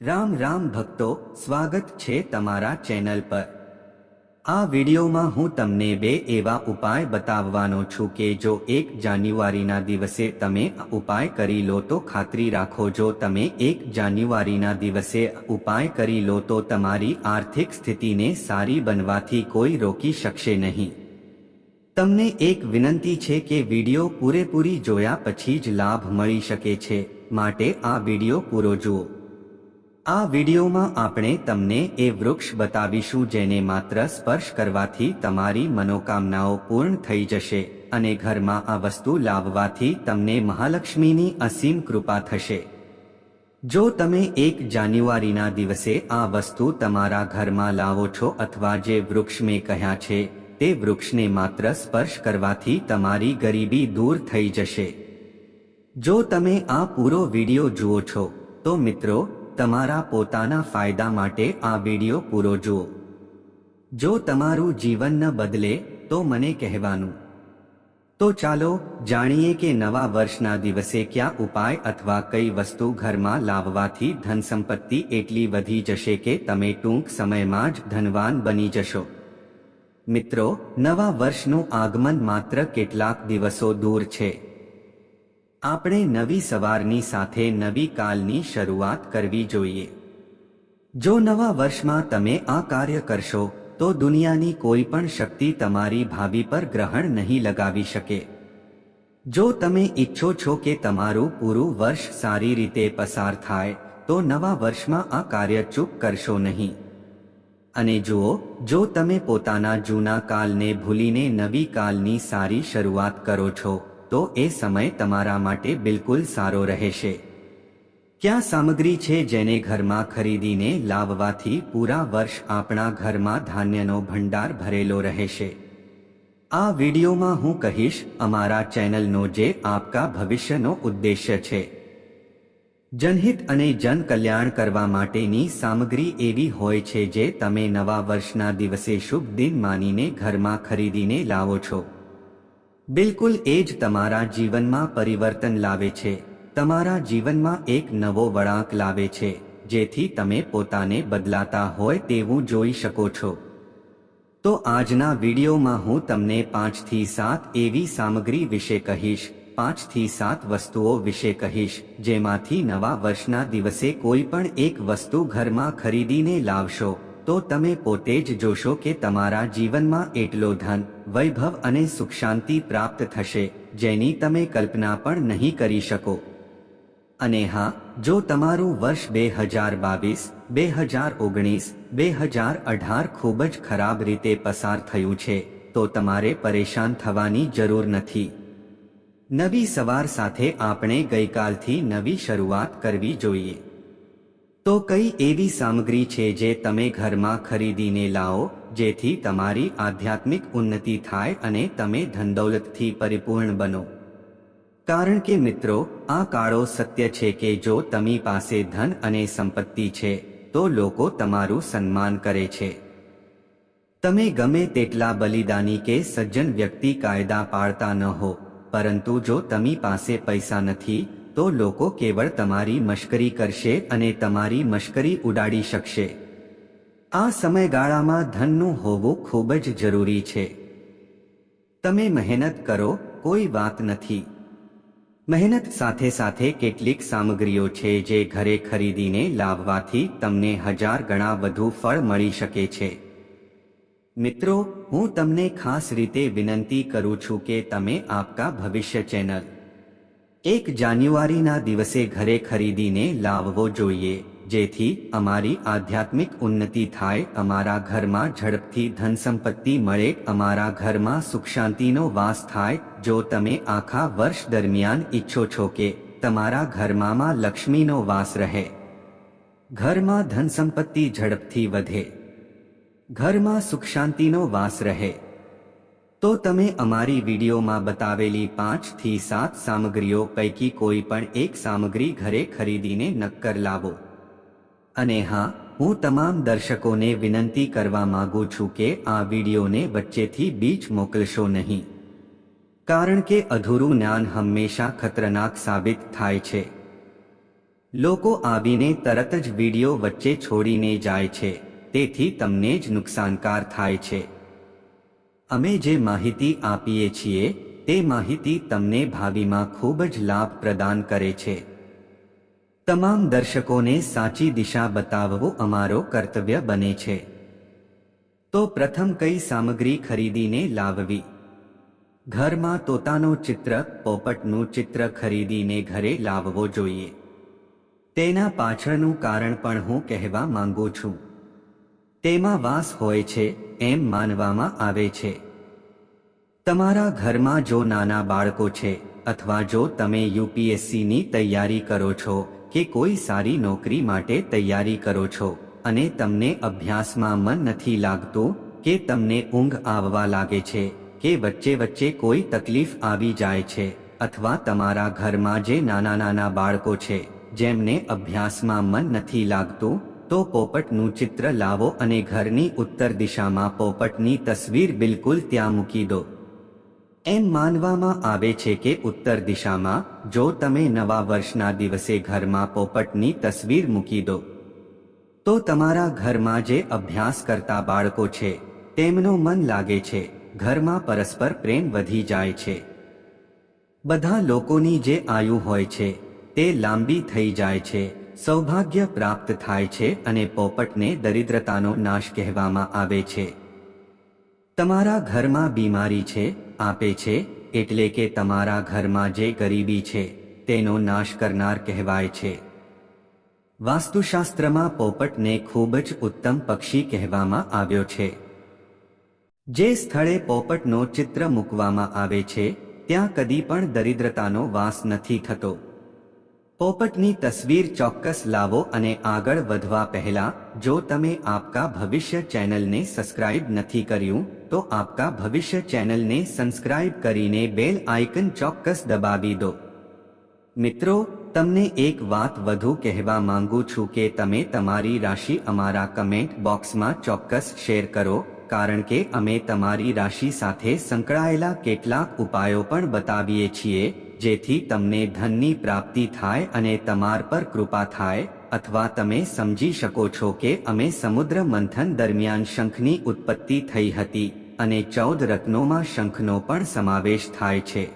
રામ રામ ભક્તો, સ્વાગત છે તમારા ચેનલ પર. આ વિડીયોમાં હું તમને બે એવા ઉપાય બતાવવાનો છું કે જો એક જાન્યુઆરીના દિવસે તમે ઉપાય કરી લો તો ખાતરી રાખો, જો તમે એક જાન્યુઆરીના દિવસે ઉપાય કરી લો તો તમારી આર્થિક સ્થિતિને સારી બનવાથી કોઈ રોકી શકશે નહીં. તમને એક વિનંતી છે કે વીડિયો પૂરેપૂરી જોયા પછી જ લાભ મળી શકે છે. માટે આ વીડિયો પૂરો જુઓ. આ વિડિયોમાં આપણે તમને એ વૃક્ષ બતાવીશું જેને માત્ર સ્પર્શ કરવાથી તમારી મનોકામનાઓ પૂર્ણ થઈ જશે અને ઘરમાં આ વસ્તુ લાવવાથી તમને મહાલક્ષ્મીની અસીમ કૃપા થશે. જો તમે એક જાન્યુઆરીના દિવસે આ વસ્તુ તમારા ઘરમાં લાવો છો અથવા જે વૃક્ષ મેં કહ્યા છે, તે વૃક્ષને માત્ર સ્પર્શ કરવાથી તમારી ગરીબી દૂર થઈ જશે. જો તમે આ પૂરો વિડિયો જુઓ છો, તો મિત્રો તમારા પોતાના ફાયદા માટે આ વિડિયો પૂરો જુઓ. જો તમારું જીવન ન બદલે, તો મને કહેવાનું. તો ચાલો જાણીએ કે નવા વર્ષના દિવસે કયા ઉપાય અથવા કઈ વસ્તુ ઘરમાં લાવવાથી ધન સંપત્તિ એટલી વધી જશે કે તમે ટૂંક સમયમાં જ ધનવાન બની જશો. મિત્રો, નવા વર્ષનું આગમન માત્ર કેટલાક દિવસો દૂર છે. આપણે નવી સવારની સાથે નવી કાલની શરૂઆત કરવી જોઈએ. જો નવા વર્ષમાં તમે આ કાર્ય કરશો, તો દુનિયાની કોઈ પણ શક્તિ તમારી ભાવિ પર ગ્રહણ નહીં લગાવી શકે. જો તમે ઈચ્છો છો કે તમારું પૂરું વર્ષ સારી રીતે પસાર થાય, તો નવા વર્ષમાં આ કાર્ય ચૂક કરશો નહીં. અને જુઓ, જો તમે પોતાના જૂના કાલને ભૂલીને નવી કાલની સારી શરૂઆત કરો છો તો એ સમય તમારા માટે બિલકુલ સારો રહેશે. ક્યાં સામગ્રી છે જેને ઘરમાં ખરીદીને લાવવાથી પૂરા વર્ષ આપણા ઘરમાં ધાન્યનો ભંડાર ભરેલો રહેશે? આ વિડીયોમાં હું કહીશ, અમારા ચેનલનો જે આપકા ભવિષ્યનો ઉદ્દેશ્ય છે. જનહિત અને જન કલ્યાણ કરવા માટેની સામગ્રી એવી હોય છે જે તમે નવા વર્ષના દિવસે શુભ દિન માનીને ઘરમાં ખરીદીને લાવો છો. બિલકુલ એ જ તમારા જીવનમાં પરિવર્તન લાવે છે. તમારા જીવનમાં એક નવો વળાંક લાવે છે, જેથી તમે પોતાને બદલાતા હોય તેવું જોઈ શકો છો. તો આજના વિડીયોમાં હું તમને પાંચથી સાત એવી સામગ્રી વિશે કહીશ પાંચથી સાત વસ્તુઓ વિશે કહીશ, જેમાંથી નવા વર્ષના દિવસે કોઈ પણ એક વસ્તુ ઘરમાં ખરીદીને લાવશો. તો તમે પોતે જ જોશો કે તમારા જીવનમાં એટલો ધન, વૈભવ અને સુખ શાંતિ પ્રાપ્ત થશે, જેની તમે કલ્પના પણ નહીં કરી શકો. અને હા, જો તમારું વર્ષ બે હજાર બાવીસ, બે હજાર ઓગણીસ, બે હજાર અઢાર ખૂબ જ ખરાબ રીતે પસાર થયું છે, તો તમારે પરેશાન થવાની જરૂર નથી. નવી સવાર સાથે આપણે ગઈકાલથી નવી શરૂઆત કરવી જોઈએ. તો કઈ એવી સામગ્રી છે જે તમે ઘરમાં ખરીદીને લાવો, જેથી તમારી આધ્યાત્મિક ઉન્નતિ થાય અને તમે ધનદૌલતથી પરિપૂર્ણ બનો? કારણ કે મિત્રો, આ કાળો સત્ય છે કે જો તમી પાસે ધન અને સંપત્તિ છે, તો લોકો તમારું સન્માન કરે છે. તમે ગમે તેટલા બલિદાની કે સજ્જન વ્યક્તિ કાયદા પાળતા ન હો, પરંતુ જો તમી પાસે પૈસા નથી તો લોકો કેવળ તમારી મશ્કરી કરશે અને તમારી મશ્કરી ઉડાડી શકશે. આ સમયગાળામાં ધનનું હોવું ખૂબ જ જરૂરી છે. તમે મહેનત કરો, કોઈ વાત નથી. મહેનત સાથે સાથે કેટલીક સામગ્રીઓ છે જે ઘરે ખરીદીને લાવવાથી તમને હજાર ગણા વધુ ફળ મળી શકે છે. મિત્રો, હું તમને ખાસ રીતે વિનંતી કરું છું કે તમે આપકા ભવિષ્ય ચેનલ એક જાન્યુઆરીના દિવસે ઘરે ખરીદીને લાવવો જોઈએ, જેથી અમારી આધ્યાત્મિક ઉન્નતિ થાય, અમારા ઘરમાં ઝડપથી ધન સંપત્તિ મળે, અમારા ઘરમાં સુખ શાંતિનો વાસ થાય. જો તમે આખા વર્ષ દરમિયાન ઈચ્છો છો કે તમારા ઘરમાં લક્ષ્મીનો વાસ રહે. ઘરમાં ધન સંપત્તિ ઝડપથી વધે. ઘરમાં સુખ શાંતિનો વાસ રહે. તો તમે અમારી વિડીયોમાં બતાવેલી પાંચથી સાત સામગ્રીઓ પૈકી કોઈ પણ એક સામગ્રી ઘરે ખરીદીને નક્કર લાવો. અને હા, હું તમામ દર્શકોને વિનંતી કરવા માંગુ છું કે આ વિડીયોને વચ્ચેથી બીચ મોકલશો નહીં. કારણ કે અધૂરું જ્ઞાન હંમેશા ખતરનાક સાબિત થાય છે. લોકો આવીને તરત જ વીડિયો વચ્ચે છોડીને જાય છે, તેથી તમને જ નુકસાનકાર થાય છે. અમે જે માહિતી આપીએ છીએ, તે માહિતી તમને ભાવિમાં ખૂબ જ લાભ પ્રદાન કરે છે. તમામ દર્શકોને સાચી દિશા બતાવવું અમારો કર્તવ્ય બને છે. તો પ્રથમ કઈ સામગ્રી ખરીદીને લાવવી? ઘરમાં તોતાનો ચિત્ર, પોપટનું ચિત્ર ખરીદીને ઘરે લાવવો જોઈએ. તેના પાછળનું કારણ પણ હું કહેવા માંગુ છું. તેમાં વાસ હોય છે એમ માનવામાં આવે છે. તમારા ઘરમાં જો નાના બાળકો છે અથવા જો તમે યુપીએસસીની તૈયારી કરો છો કે કોઈ સારી નોકરી માટે તૈયારી કરો છો અને તમને અભ્યાસમાં મન નથી લાગતું કે તમને ઊંઘ આવવા લાગે છે કે વચ્ચે વચ્ચે કોઈ તકલીફ આવી જાય છે અથવા તમારા ઘરમાં જે નાના નાના બાળકો છે જેમને અભ્યાસમાં મન નથી લાગતું તો પોપટનું ચિત્ર લાવો અને ઘરની ઉત્તર દિશામાં પોપટની તસવીર બિલકુલ ત્યાં મૂકી દો. એમ માનવામાં આવે છે કે ઉત્તર દિશામાં, જો તમે નવા વર્ષના દિવસે ઘરમાં પોપટની તસવીર મૂકી દો, તો તમારા ઘરમાં જે અભ્યાસ કરતા બાળકો છે, તેમનું મન લાગે છે, ઘરમાં પરસ્પર પ્રેમ વધી જાય છે. બધા લોકોની જે આયુ હોય છે, તે લાંબી થઈ જાય છે. સૌભાગ્ય પ્રાપ્ત થાય છે અને પોપટને દરિદ્રતાનો નાશ કહેવામાં આવે છે. તમારા ઘરમાં બીમારી છે, આપે છે, એટલે કે તમારા ઘરમાં જે ગરીબી છે, તેનો નાશ કરનાર કહેવાય છે. વાસ્તુશાસ્ત્રમાં પોપટને ખૂબ જ ઉત્તમ પક્ષી કહેવામાં આવ્યો છે. જે સ્થળે પોપટનો ચિત્ર મૂકવામાં આવે છે, ત્યાં કદી પણ દરિદ્રતાનો વાસ નથી થતો. પોપટની તસવીર ચોક્કસ લાવો અને આગળ વધવા પહેલા, જો તમે આપકા ભવિષ્ય ચેનલને સબસ્ક્રાઇબ નથી કર્યું, તો આપકા ભવિષ્ય ચેનલને સબસ્ક્રાઇબ કરીને બેલ આઇકન ચોક્કસ દબાવી દો. મિત્રો, તમને એક વાત વધુ કહેવા માંગુ છું કે તમે તમારી રાશિ અમારા કમેન્ટ બોક્સમાં ચોક્કસ શેર કરો, કારણ કે અમે તમારી રાશિ સાથે સંકળાયેલા કેટલાક ઉપાયો પણ બતાવીએ છીએ જેથી તમને ધનની પ્રાપ્તિ થાય અને તમાર પર કૃપા થાય, અથવા તમે સમજી શકો છો કે અમે સમુદ્ર મંથન દરમિયાન શંખની ઉત્પત્તિ થઈ હતી, અને ચૌદ રત્નોમાં શંખનો પણ સમાવેશ થાય છે.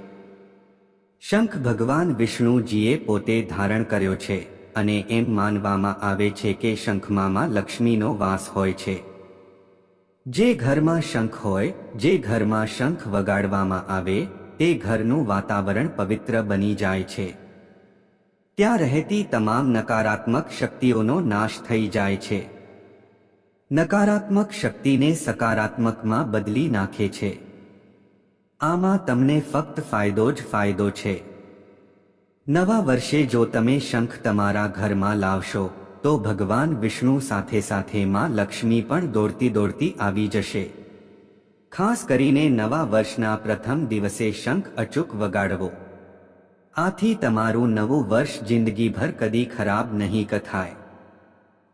શંખ ભગવાન વિષ્ણુજીએ પોતે ધારણ કર્યો છે, અને એમ માનવામાં આવે છે કે શંખમાં લક્ષ્મીનો વાસ હોય છે. જે ઘરમાં શંખ હોય, જે ઘરમાં શંખ વગાડવામાં આવે તે ઘરનું વાતાવરણ પવિત્ર બની જાય છે. ત્યાં રહેતી તમામ નકારાત્મક શક્તિઓનો નાશ થઈ જાય છે. નકારાત્મક શક્તિને સકારાત્મકમાં બદલી નાખે છે. આમાં તમને ફક્ત ફાયદો જ ફાયદો છે. નવા વર્ષે જો તમે શંખ તમારા ઘરમાં લાવશો, તો ભગવાન વિષ્ણુ સાથે સાથે માં લક્ષ્મી પણ દોડતી દોડતી આવી જશે. ખાસ કરીને નવા વર્ષના પ્રથમ દિવસે શંખ, અચૂક વગાડવો. આથી તમારું નવું વર્ષ જિંદગીભર કદી ખરાબ નહીં કથાય.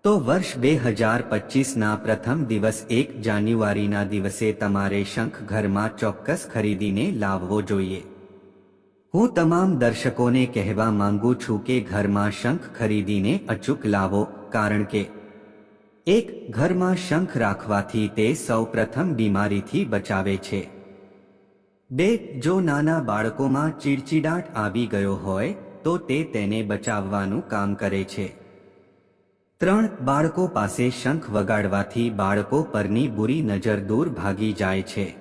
તો વર્ષ બે હજાર પચીસના પ્રથમ દિવસ એક જાન્યુઆરીના દિવસે તમારે શંખ ઘરમાં ચોક્કસ ખરીદીને લાવવો જોઈએ. હું તમામ દર્શકોને કહેવા માંગુ છું કે ઘરમાં શંખ ખરીદીને અચૂક લાવો, કારણ કે એક ઘરમાં શંખ રાખવાથી તે સૌ પ્રથમ બીમારીથી બચાવે છે. બે, જો નાના બાળકોમાં ચીડચીડાટ આવી ગયો હોય, તો તે તેને બચાવવાનું કામ કરે છે. ત્રણ, બાળકો પાસે શંખ વગાડવાથી બાળકો પરની બુરી નજર દૂર ભાગી જાય છે.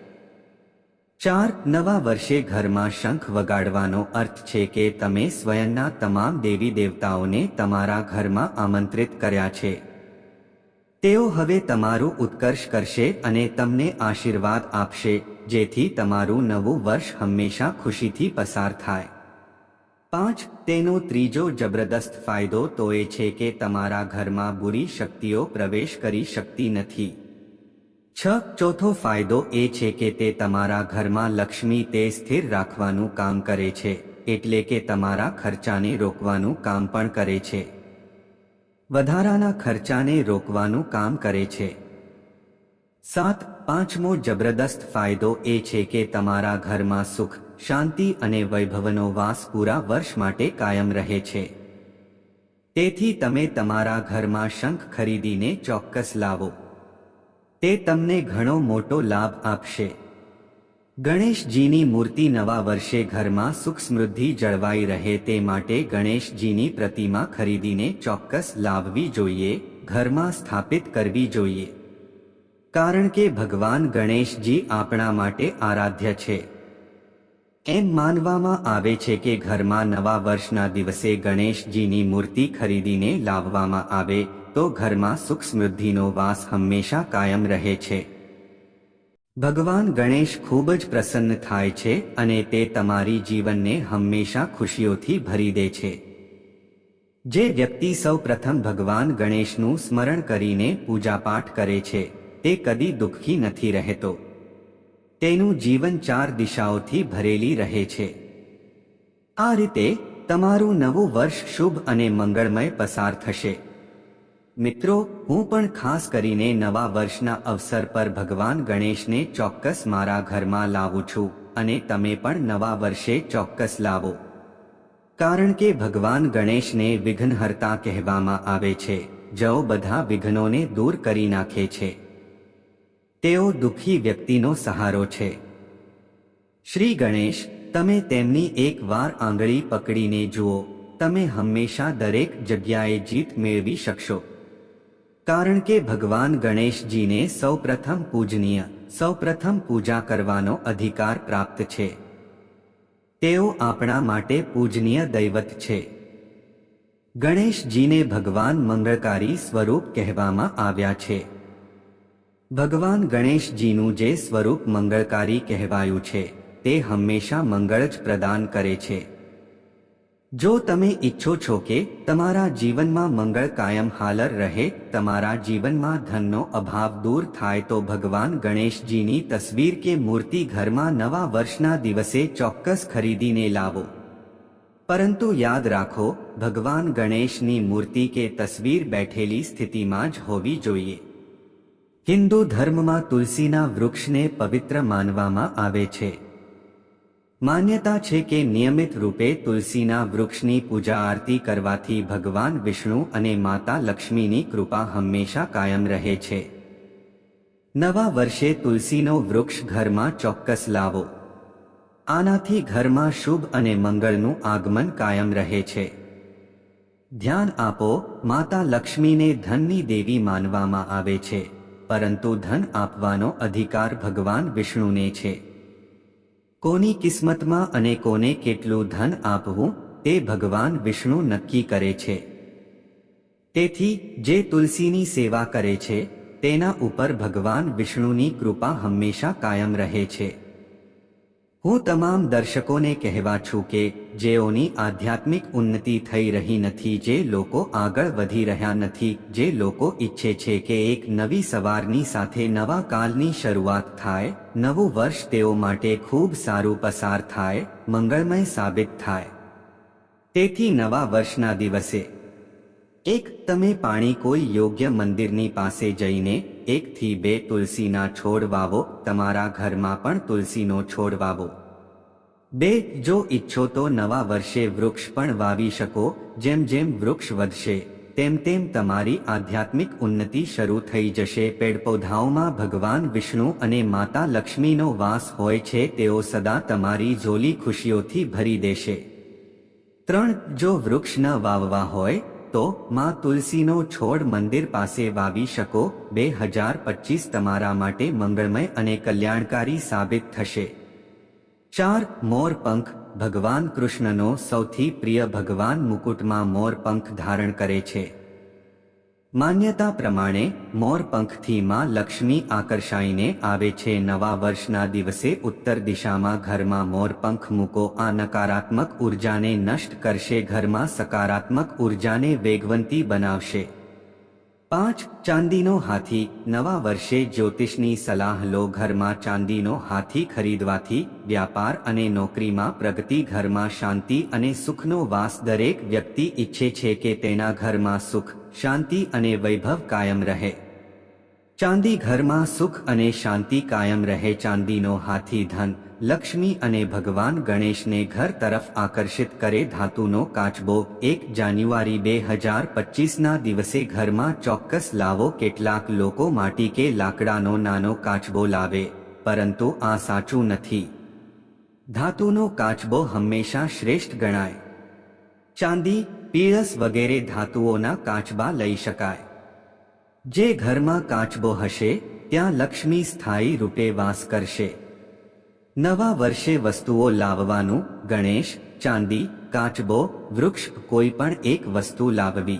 ચાર, નવા વર્ષે ઘરમાં શંખ વગાડવાનો અર્થ છે કે તમે સ્વયંના તમામ દેવી દેવતાઓને તમારા ઘરમાં આમંત્રિત કર્યા છે. તેઓ હવે તમારું ઉત્કર્ષ કરશે અને તમને આશીર્વાદ આપશે, જેથી તમારું નવું વર્ષ હંમેશા ખુશીથી પસાર થાય. પાંચ, તેનો ત્રીજો જબરદસ્ત ફાયદો તો એ છે કે તમારા ઘરમાં બુરી શક્તિઓ પ્રવેશ કરી શકતી નથી. છ, ચોથો ફાયદો એ છે કે તે તમારા ઘરમાં લક્ષ્મી તે સ્થિર રાખવાનું કામ કરે છે, એટલે કે તમારા ખર્ચાને રોકવાનું કામ પણ કરે છે. વધારાના ખર્ચાને રોકવાનું કામ કરે છે. સાત પાંચમો જબરદસ્ત ફાયદો એ છે કે તમારા ઘરમાં સુખ, શાંતિ અને વૈભવનો વાસ પૂરા વર્ષ માટે કાયમ રહે છે. તેથી તમે તમારા ઘરમાં શંખ ખરીદીને ચોક્કસ લાવો. તે તમને ઘણો મોટો લાભ આપશે. ગણેશજીની મૂર્તિ નવા વર્ષે ઘરમાં સુખ સમૃદ્ધિ જળવાઈ રહે તે માટે ગણેશજીની પ્રતિમા ખરીદીને ચોક્કસ લાવવી જોઈએ, ઘરમાં સ્થાપિત કરવી જોઈએ. કારણ કે ભગવાન ગણેશજી આપણા માટે આરાધ્ય છે. એમ માનવામાં આવે છે કે ઘરમાં નવા વર્ષના દિવસે ગણેશજીની મૂર્તિ ખરીદીને લાવવામાં આવે, તો ઘરમાં સુખ સમૃદ્ધિનો વાસ હંમેશા કાયમ રહે છે. ભગવાન ગણેશ ખૂબ જ પ્રસન્ન થાય છે અને તે તમારી જીવનને હંમેશા ખુશીઓથી ભરી દે છે. જે વ્યક્તિ સૌ પ્રથમ ભગવાન ગણેશનું સ્મરણ કરીને પૂજાપાઠ કરે છે, તે કદી દુઃખી નથી રહેતો. તેનું જીવન ચાર દિશાઓથી ભરેલી રહે છે. આ રીતે તમારું નવું વર્ષ શુભ અને મંગળમય પસાર થશે. મિત્રો, હું પણ ખાસ કરીને નવા વર્ષના અવસર પર ભગવાન ગણેશને ચોક્કસ મારા ઘરમાં લાવું છું અને તમે પણ નવા વર્ષે ચોક્કસ લાવો. કારણ કે ભગવાન ગણેશને વિઘ્નહર્તા કહેવામાં આવે છે, જેઓ બધા વિઘ્નોને દૂર કરી નાખે છે. તેઓ દુઃખી વ્યક્તિનો સહારો છે. શ્રી ગણેશ, તમે તેમની એક વાર આંગળી પકડીને જુઓ, તમે હંમેશા દરેક જગ્યાએ જીત મેળવી શકશો. કારણ કે ભગવાન ગણેશજીને સૌપ્રથમ પૂજનીય, સૌપ્રથમ પૂજા કરવાનો અધિકાર પ્રાપ્ત છે. તેઓ આપણા માટે પૂજનીય દૈવત છે. ગણેશજીને ભગવાન મંગળકારી સ્વરૂપ કહેવામાં આવ્યા છે. ભગવાન ગણેશજીનું જે સ્વરૂપ મંગળકારી કહેવાયું છે, તે હંમેશા મંગળ જ પ્રદાન કરે છે. જો તમે ઈચ્છો છો કે તમારા જીવનમાં મંગળ કાયમ હાલર રહે, તમારા જીવનમાં ધનનો અભાવ દૂર થાય તો ભગવાન ગણેશજીની તસવીર કે મૂર્તિ ઘરમાં નવા વર્ષના દિવસે ચોક્કસ ખરીદીને લાવો. પરંતુ યાદ રાખો, ભગવાન ગણેશની મૂર્તિ કે તસવીર બેઠેલી સ્થિતિમાં જ હોવી જોઈએ. હિન્દુ ધર્મમાં તુલસીના વૃક્ષને પવિત્ર માનવામાં આવે છે. માન્યતા છે કે નિયમિત રૂપે તુલસીના વૃક્ષની પૂજા આરતી કરવાથી ભગવાન વિષ્ણુ અને માતા લક્ષ્મીની કૃપા હંમેશા કાયમ રહે છે. નવા વર્ષે તુલસીનો વૃક્ષ ઘરમાં ચોક્કસ લાવો. આનાથી ઘરમાં શુભ અને મંગળનું આગમન કાયમ રહે છે. ધ્યાન આપો, માતા લક્ષ્મીને ધનની દેવી માનવામાં આવે છે, પરંતુ ધન આપવાનો અધિકાર ભગવાન વિષ્ણુને છે. કોની કિસ્મતમાં અને કોને કેટલું ધન આપવું તે ભગવાન વિષ્ણુ નક્કી કરે છે. તેથી, જે તુલસીની સેવા કરે છે, તેના ઉપર ભગવાન વિષ્ણુની કૃપા હંમેશા કાયમ રહે છે. હું તમામ દર્શકોને કહેવા છું કે જેઓની આધ્યાત્મિક ઉન્નતિ થઈ રહી નથી, જે લોકો આગળ વધી રહ્યા નથી, જે લોકો ઈચ્છે છે કે એક નવી સવારની સાથે નવા કાલની શરૂઆત થાય, નવું વર્ષ તેઓ માટે ખૂબ સારું પસાર થાય, મંગળમય સાબિત થાય. તેથી નવા વર્ષના દિવસે. એક, તમે પાણી કોઈ યોગ્ય મંદિરની પાસે જઈને એકથી બે તુલસીના છોડ વાવો, તમારા ઘરમાં પણ તુલસીનો છોડ વાવો. બે, જો ઈચ્છો તો નવા વર્ષે વૃક્ષ પણ વાવી શકો, જેમ જેમ વૃક્ષ વધશે, તેમ તેમ તમારી આધ્યાત્મિક ઉન્નતિ શરૂ થઈ જશે. પેડ પૌધાઓમાં ભગવાન વિષ્ણુ અને માતા લક્ષ્મીનો વાસ હોય છે, તેઓ સદા તમારી ઝોલી ખુશીઓથી ભરી દેશે. ત્રણ, જો વૃક્ષ ન વાવવા હોય તો માં તુલસીનો છોડ મંદિર પાસે વાવી શકો. બે હજાર પચીસ તમારા માટે મંગળમય અને કલ્યાણકારી સાબિત થશે. ચાર મોરપંખ ભગવાન કૃષ્ણનો સૌથી પ્રિય ભગવાન મુકુટમાં મોરપંખ ધારણ કરે છે. માન્યતા પ્રમાણે મોરપંખથીમાં લક્ષ્મી આકર્ષાઈને આવે છે નવા વર્ષના દિવસે ઉત્તર દિશામાં ઘરમાં મોરપંખ મૂકો, આ નકારાત્મક ઉર્જાને નષ્ટ કરશે, ઘરમાં સકારાત્મક ઉર્જાને વેગવંતી બનાવશે. પાંચ, ચાંદીનો હાથી, નવા વર્ષે જ્યોતિષની સલાહ લો, ઘરમાં ચાંદીનો હાથી ખરીદવાથી વ્યાપાર અને નોકરીમાં પ્રગતિ, ઘરમાં શાંતિ અને સુખનો વાસ દરેક વ્યક્તિ ઈચ્છે છે કે તેના ઘરમાં સુખ શાંતિ અને વૈભવ કાયમ રહે. ચાંદી ઘરમાં સુખ અને શાંતિ કાયમ રહે. ચાંદીનો હાથી ધન, લક્ષ્મી અને ભગવાન ગણેશને ઘર તરફ આકર્ષિત કરે. ધાતુનો કાચબો, એક જાન્યુઆરી બે હજાર પચીસના દિવસે ઘરમાં ચોક્કસ લાવો. કેટલાક લોકો માટી કે લાકડાનો નાનો કાચબો લાવે, પરંતુ આ સાચું નથી. ધાતુનો કાચબો હંમેશા શ્રેષ્ઠ ગણાય. ચાંદી પીળસ વગેરે ધાતુઓના કાચબા લઈ શકાય. જે ઘરમાં કાચબો હશે, ત્યાં લક્ષ્મી સ્થાયી રૂપે વાસ કરશે. નવા વર્ષે વસ્તુઓ લાવવાનું, ગણેશ, ચાંદી, કાચબો, વૃક્ષ, કોઈ પણ એક વસ્તુ લાવવી.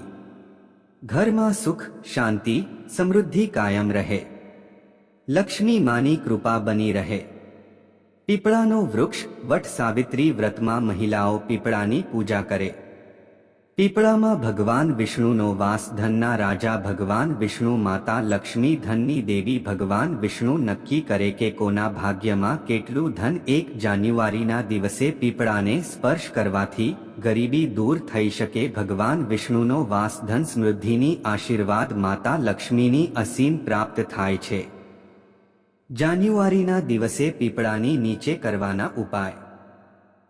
ઘરમાં સુખ, શાંતિ, સમૃદ્ધિ કાયમ રહે. લક્ષ્મી માની કૃપા બની રહે. પીપળાનો વૃક્ષ, વટ સાવિત્રી વ્રતમાં મહિલાઓ પીપળાની પૂજા કરે. પીપળામાં ભગવાન વિષ્ણુનો વાસ, ધનના રાજા ભગવાન વિષ્ણુ, માતા લક્ષ્મી, ધનની દેવી ભગવાન વિષ્ણુ નક્કી કરે કે કોના ભાગ્યમાં કેટલું ધન એક જાન્યુઆરીના દિવસે પીપળાને સ્પર્શ કરવાથી ગરીબી દૂર થઈ શકે. ભગવાન વિષ્ણુનો વાસ, ધન સમૃદ્ધિની આશીર્વાદ માતા લક્ષ્મીની અસીમ પ્રાપ્ત થાય છે. જાન્યુઆરીના દિવસે પીપળાની નીચે કરવાના ઉપાય.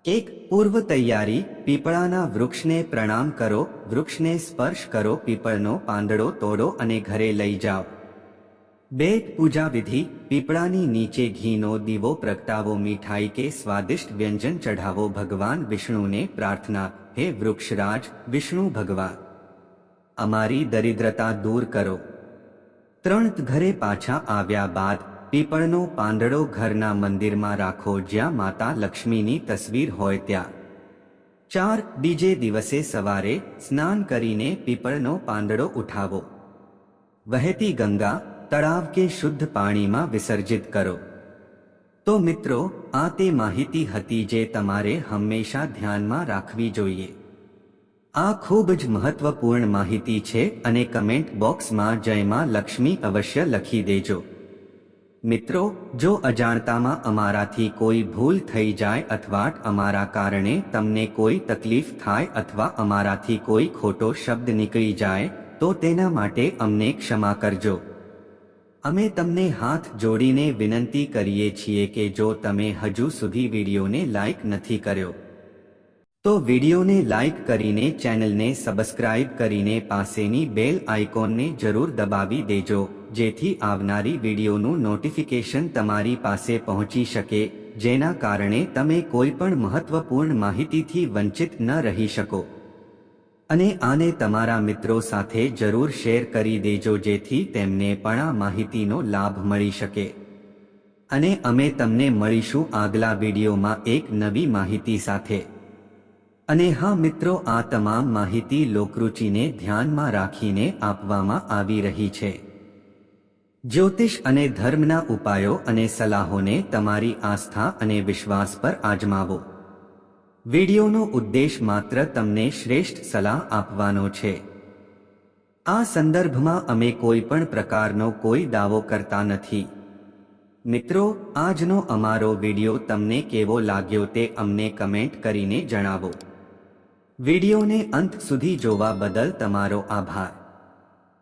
એક પૂર્વ તૈયારી પીપળાના વૃક્ષને પ્રણામ કરો, વૃક્ષને સ્પર્શ કરો, પીપળનો પાંદડો તોડો અને ઘરે લઈ જાઓ. બે પૂજા વિધિ, પીપળાની નીચે ઘીનો દીવો પ્રગટાવો, મીઠાઈ કે સ્વાદિષ્ટ વ્યંજન ચઢાવો, ભગવાન વિષ્ણુને પ્રાર્થના, હે વૃક્ષરાજ, વિષ્ણુ ભગવાન. અમારી દરિદ્રતા દૂર કરો. ત્રણ ઘરે પાછા આવ્યા બાદ પીપળનો પાંદડો ઘરના મંદિરમાં રાખો જ્યાં માતા લક્ષ્મીની તસવીર હોય ત્યાં. ચાર બીજે દિવસે સવારે સ્નાન કરીને પીપળનો પાંદડો ઉઠાવો. વહેતી ગંગા તળાવ કે શુદ્ધ પાણીમાં વિસર્જિત કરો. તો મિત્રો, આ તે માહિતી હતી જે તમારે હંમેશા ધ્યાનમાં રાખવી જોઈએ. આ ખૂબ જ મહત્વપૂર્ણ માહિતી છે અને કમેન્ટ બોક્સમાં જયમાં લક્ષ્મી અવશ્ય લખી દેજો. મિત્રો, જો અજાણતામાં અમારાથી કોઈ ભૂલ થઈ જાય અથવા અમારા કારણે તમને કોઈ તકલીફ થાય અથવા અમારાથી કોઈ ખોટો શબ્દ નીકળી જાય, તો તેના માટે અમને ક્ષમા કરજો. અમે તમને હાથ જોડીને વિનંતી કરીએ છીએ કે જો તમે હજુ સુધી વિડીયોને લાઈક નથી કર્યો તો વિડીયોને લાઈક કરીને ચેનલને સબસ્ક્રાઇબ કરીને પાસેની બેલ આઇકોનને જરૂર દબાવી દેજો, જેથી આવનારી વિડીયોનું નોટિફિકેશન તમારી પાસે પહોંચી શકે, જેના કારણે તમે કોઈ પણ મહત્વપૂર્ણ માહિતીથી વંચિત ન રહી શકો. અને આને તમારા મિત્રો સાથે જરૂર શેર કરી દેજો જેથી તેમને પણ આ માહિતીનો લાભ મળી શકે. અને અમે તમને મળીશું આગલા વિડીયોમાં એક નવી માહિતી સાથે. અને હા મિત્રો, આ તમામ માહિતી લોકરુચિને ધ્યાનમાં રાખીને આપવામાં આવી રહી છે. જ્યોતિષ અને ધર્મના ઉપાયો અને સલાહોને તમારી આસ્થા અને વિશ્વાસ પર આજમાવો. વિડિયોનો ઉદ્દેશ માત્ર તમને શ્રેષ્ઠ સલાહ આપવાનો છે. આ સંદર્ભમાં અમે કોઈ પણ પ્રકારનો કોઈ દાવો કરતા નથી. મિત્રો, આજનો અમારો વિડિયો તમને કેવો લાગ્યો તે અમને કમેન્ટ કરીને જણાવો. વિડિયોને અંત સુધી જોવા બદલ તમારો આભાર.